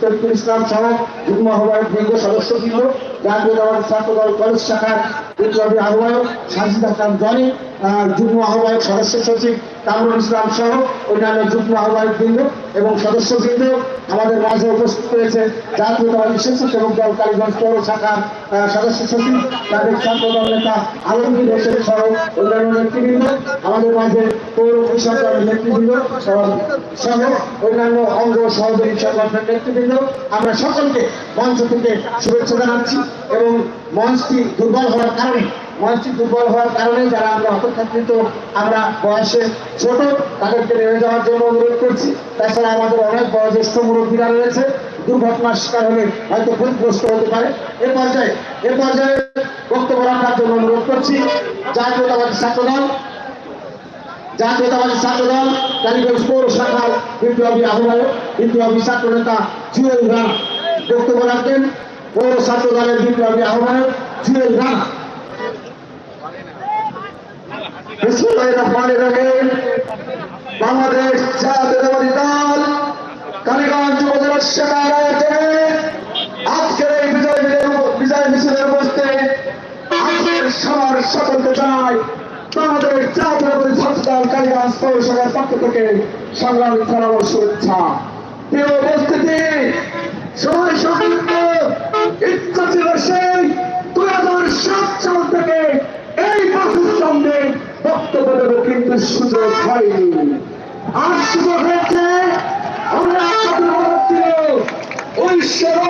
তরিকুল ইসলাম সহ যুগ্ম আহ্বায়ক বৃন্দ সদস্যবৃন্দ জাতীয়তাবাদী ছাত্র দল, কলেজ শাখার বিপ্লবী আহ্বায়ক সাজিদ আকরাম জনি যুগ্ম আহ্বায়ক সদস্য সচিব কামরুল ইসলাম সহ অন্যান্য যুগ্ম আহ্বায়ক বৃন্দ এবং সদস্য সদস্যবৃন্দ আমাদের মাঝে উপস্থিত রয়েছে। জাতীয়তাবাদী স্বেচ্ছাসেবক দল, কালীগঞ্জ পৌর শাখার সদস্য সচিব তাদের ছাত্র দল নেতা আলমগীর হোসেন সহ অন্যান্য নেতৃবৃন্দ আমাদের মাঝে আমরা সকলকে মঞ্চ থেকে শুভেচ্ছা জানাচ্ছি এবং মঞ্চটি দুর্বল হওয়ার কারণে, মঞ্চটি দুর্বল হওয়ার কারণে যারা আমরা অপেক্ষাকৃত, আমরা বয়সে ছোট, তাদেরকে নেমে যাওয়ার জন্য অনুরোধ করছি। তাছাড়া আমাদের অনেক বয়োজ্যেষ্ঠ মুরব্বীরা রয়েছে, দুর্ঘটনার শিকার হলে হয়তো ক্ষতিগ্রস্ত হতে পারে। এ পর্যায়ে এ পর্যায়ে বক্তব্য রাখার জন্য অনুরোধ করছি। জাতীয়তাবাদী ছাত্রদল জাতীয়তাবাদী ছাত্র দল কালীগঞ্জ পৌর শাখার বিপ্লবী আহ্বায়ক, বিপ্লবী ছাত্র নেতা জুয়েল রানা বক্তব্য রাখবেন পৌর ছাত্র দলের বিপ্লবী আহ্বায়ক জুয়েল রানা। বাংলাদেশ বিজয় জানাই। বাংলাদেশ জাতীয়তাবাদী ছাত্র দল কালীগঞ্জ পৌরসভার পক্ষ থেকে সংগ্রামী সালাম শুভেচ্ছা। প্রিয় উপস্থিতি, সবাই সংযুক্ত ইচ্ছা ছিল সেই দুই হাজার সাত সাল থেকে এই বাসের সামনে বক্তব্য দেবো, কিন্তু সুযোগ হয়নি। আর সুযোগ হয়েছে, আমরা আপনাদের উনিশশো নব্বই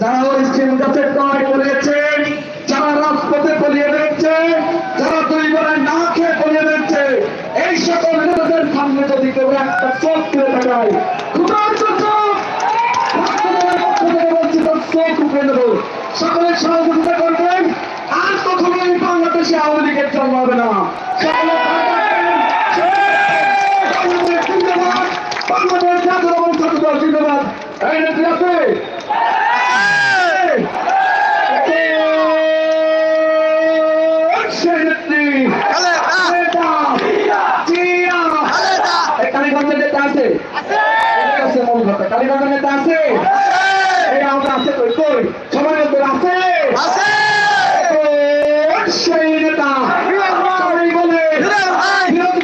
যারা ওই গাছের তলায় পড়িয়েছেন যারা রাজপথে পলিয়ে বেড়েছে যারা দুই বেলা না খেয়ে পলিয়ে বেড়েছে এই সকল নেতাদের সামনে যদি কেউ একটা চোখ তুলে তাকায় খুদার চোখ আপনাদের পক্ষ থেকে বলছি তার চোখ উপরে নেব সকলের সহযোগিতা করবেন, আর কখনোই হবে না। বাংলাদেশ নেত্রী আছে? সেই নেত্রী। নেতা। জিয়া। এই কালীগঞ্জের নেতা আছে? আছে মূল কথা। কালীগঞ্জের নেতা আছে? এই আমরা আছে কই? কই? সবার মধ্যে আছে? সেই নেতা। বলে, বিরোধ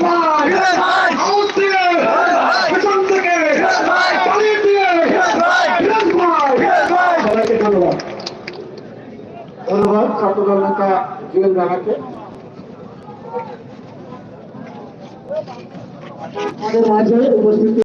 ভাই। ধন্যবাদ। ধন্যবাদ ছাত্রদল নেতা জুয়েল রানাকে মাঝে উপস্থিত